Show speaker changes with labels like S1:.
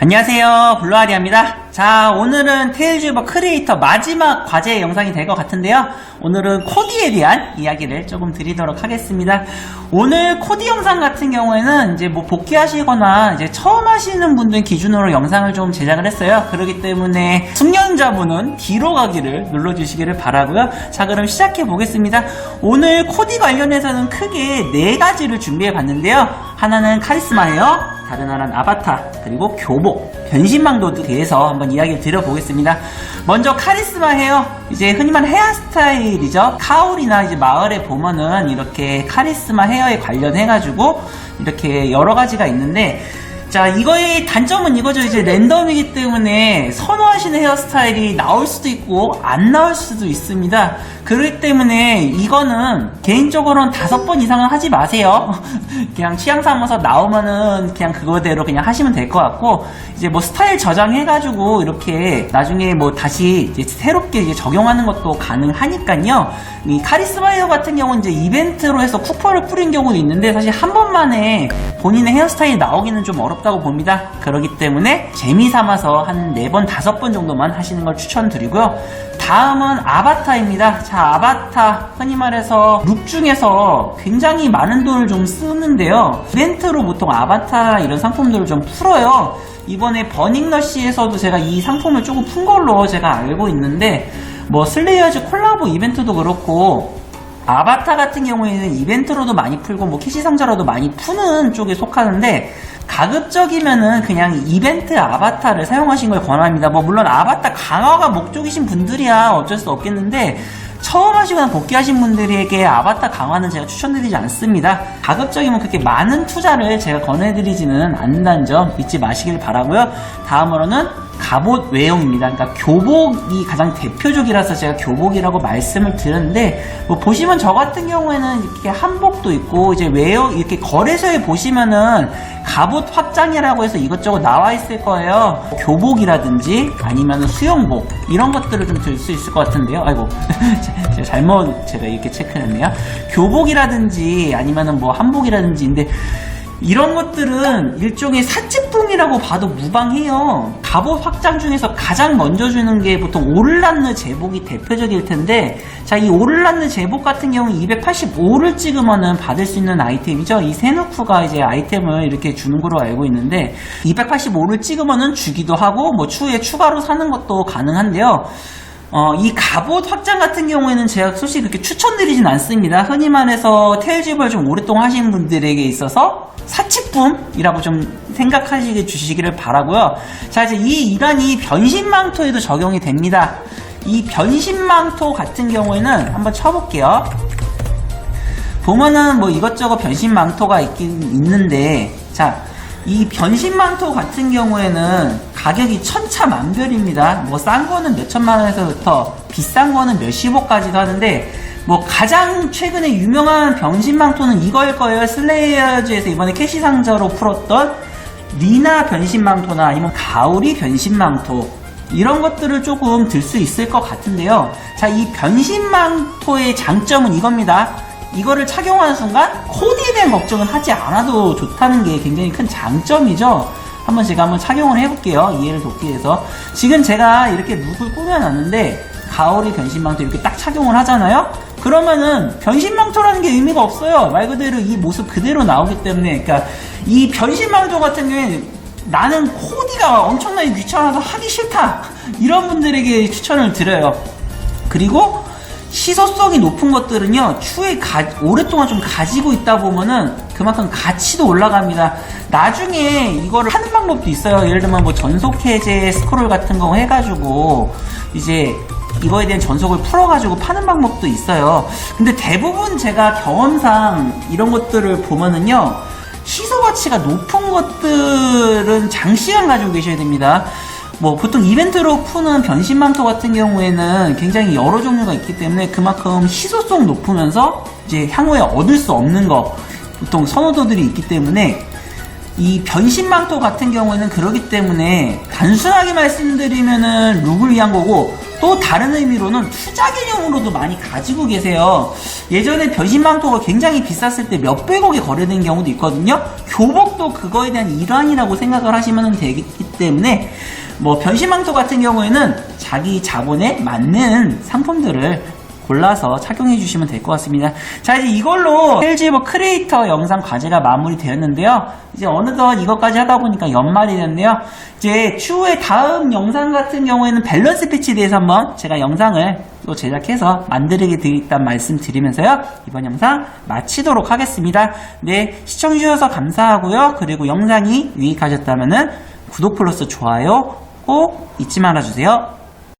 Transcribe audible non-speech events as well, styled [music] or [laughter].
S1: 안녕하세요. 블루아리아입니다. 자 오늘은 테일즈버 크리에이터 마지막 과제 영상이 될 것 같은데요. 오늘은 코디에 대한 이야기를 조금 드리도록 하겠습니다. 오늘 코디 영상 같은 경우에는 이제 뭐 복귀하시거나 이제 처음 하시는 분들 기준으로 영상을 좀 제작을 했어요. 그렇기 때문에 숙련자분은 뒤로 가기를 눌러주시기를 바라고요. 자 그럼 시작해 보겠습니다. 오늘 코디 관련해서는 크게 네 가지를 준비해 봤는데요 하나는 카리스마예요 다른 하나는 아바타 그리고 교복 변신망도에 대해서 한번 이야기를 드려보겠습니다. 먼저 카리스마 헤어 이제 흔히 말하는 헤어스타일이죠. 카울이나 이제 마을에 보면은 이렇게 카리스마 헤어에 관련해가지고 이렇게 여러 가지가 있는데 자 이거의 단점은 이거죠. 이제 랜덤이기 때문에 선호하시는 헤어스타일이 나올 수도 있고 안 나올 수도 있습니다. 그렇기 때문에 이거는 개인적으로는 다섯 번 이상은 하지 마세요. [laughs] 그냥 취향 삼아서 나오면은 그냥 그거대로 그냥 하시면 될 것 같고 이제 뭐 스타일 저장해가지고 이렇게 나중에 뭐 다시 이제 새롭게 이제 적용하는 것도 가능하니까요. 이 카리스마 헤어 같은 경우는 이제 이벤트로 해서 쿠퍼를 뿌린 경우도 있는데 사실 한 번만에 본인의 헤어스타일이 나오기는 좀 어렵 다고 봅니다. 그렇기 때문에 재미 삼아서 한 4번, 5번 정도만 하시는 걸 추천드리고요. 다음은 아바타입니다. 자, 아바타. 흔히 말해서 룩 중에서 굉장히 많은 돈을 좀 쓰는데요. 이벤트로 보통 아바타 이런 상품들을 좀 풀어요. 이번에 버닝러시에서도 제가 이 상품을 조금 푼 걸로 제가 알고 있는데 뭐 슬레이어즈 콜라보 이벤트도 그렇고 아바타 같은 경우에는 이벤트로도 많이 풀고 뭐 캐시 상자로도 많이 푸는 쪽에 속하는데 가급적이면은 그냥 이벤트 아바타를 사용하신 걸 권합니다. 뭐 물론 아바타 강화가 목적이신 분들이야 어쩔 수 없겠는데 처음 하시거나 복귀하신 분들에게 아바타 강화는 제가 추천드리지 않습니다. 가급적이면 그렇게 많은 투자를 제가 권해드리지는 않는다는 점 잊지 마시길 바라고요. 다음으로는 갑옷 외형입니다. 그러니까 교복이 가장 대표적이라서 제가 교복이라고 말씀을 드렸는데 뭐 보시면 저 같은 경우에는 이렇게 한복도 있고 이제 외형 이렇게 거래소에 보시면은 갑옷 확장이라고 해서 이것저것 나와 있을 거예요. 교복이라든지 아니면 수영복 이런 것들을 좀 들 수 있을 것 같은데요. 아이고 [laughs] 제가 잘못 제가 이렇게 체크했네요. 교복이라든지 아니면은 뭐 한복이라든지인데 이런 것들은 일종의 사치품이라고 봐도 무방해요. 갑옷 확장 중에서 가장 먼저 주는 게 보통 오를란느 제복이 대표적일 텐데, 자, 이 오를란느 제복 같은 경우 285를 찍으면은 받을 수 있는 아이템이죠. 이 세누프가 이제 아이템을 이렇게 주는 걸로 알고 있는데, 285를 찍으면은 주기도 하고, 뭐 추후에 추가로 사는 것도 가능한데요. 어, 이 갑옷 확장 같은 경우에는 제가 솔직히 그렇게 추천드리진 않습니다. 흔히 말해서 테일즈벌 좀 오랫동안 하신 분들에게 있어서 사치품이라고 좀 생각하시게 주시기를 바라고요. 자, 이제 이 이란이 변신망토에도 적용이 됩니다. 이 변신망토 같은 경우에는 한번 쳐볼게요. 보면은 뭐 이것저것 변신망토가 있긴 있는데, 자, 이 변신망토 같은 경우에는 가격이 천차만별입니다. 뭐 싼 거는 몇천만 원에서부터 비싼 거는 몇십억까지도 하는데 뭐 가장 최근에 유명한 변신망토는 이거일 거예요. 슬레이어즈에서 이번에 캐시 상자로 풀었던 리나 변신망토나 아니면 가오리 변신망토 이런 것들을 조금 들 수 있을 것 같은데요. 자, 이 변신망토의 장점은 이겁니다. 이거를 착용하는 순간 코디에 걱정은 하지 않아도 좋다는 게 굉장히 큰 장점이죠. 한번 제가 한번 착용을 해볼게요. 이해를 돕기 위해서. 지금 제가 이렇게 룩을 꾸며놨는데 가오리 변신망토 이렇게 딱 착용을 하잖아요. 그러면은 변신망토라는 게 의미가 없어요. 말 그대로 이 모습 그대로 나오기 때문에 그러니까 이 변신망토 같은 경우에 나는 코디가 엄청나게 귀찮아서 하기 싫다. [laughs] 이런 분들에게 추천을 드려요. 그리고 시소성이 높은 것들은요 추후에 가- 오랫동안 좀 가지고 있다 보면은 그만큼 가치도 올라갑니다. 나중에 이거를 하는 방법도 있어요. 예를 들면 뭐 전속 해제 스크롤 같은 거 해가지고 이제 이거에 대한 전속을 풀어가지고 파는 방법도 있어요. 근데 대부분 제가 경험상 이런 것들을 보면은요 희소 가치가 높은 것들은 장시간 가지고 계셔야 됩니다. 뭐 보통 이벤트로 푸는 변신망토 같은 경우에는 굉장히 여러 종류가 있기 때문에 그만큼 희소성 높으면서 이제 향후에 얻을 수 없는 거 보통 선호도들이 있기 때문에 이 변신망토 같은 경우에는 그러기 때문에 단순하게 말씀드리면은 룩을 위한 거고 또 다른 의미로는 투자 개념으로도 많이 가지고 계세요. 예전에 변신망토가 굉장히 비쌌을 때 몇백억에 거래된 경우도 있거든요. 교복도 그거에 대한 일환이라고 생각을 하시면 되기 때문에 뭐 변신망토 같은 경우에는 자기 자본에 맞는 상품들을 골라서 착용해 주시면 될 것 같습니다. 자, 이제 이걸로 헬지버 크리에이터 영상 과제가 마무리되었는데요. 이제 어느덧 이것까지 하다 보니까 연말이 됐네요. 이제 추후에 다음 영상 같은 경우에는 밸런스 패치에 대해서 한번 제가 영상을 또 제작해서 만들게 되겠다는 말씀 드리면서요. 이번 영상 마치도록 하겠습니다. 네, 시청해주셔서 감사하고요. 그리고 영상이 유익하셨다면 구독 플러스 좋아요 꼭 잊지 말아주세요.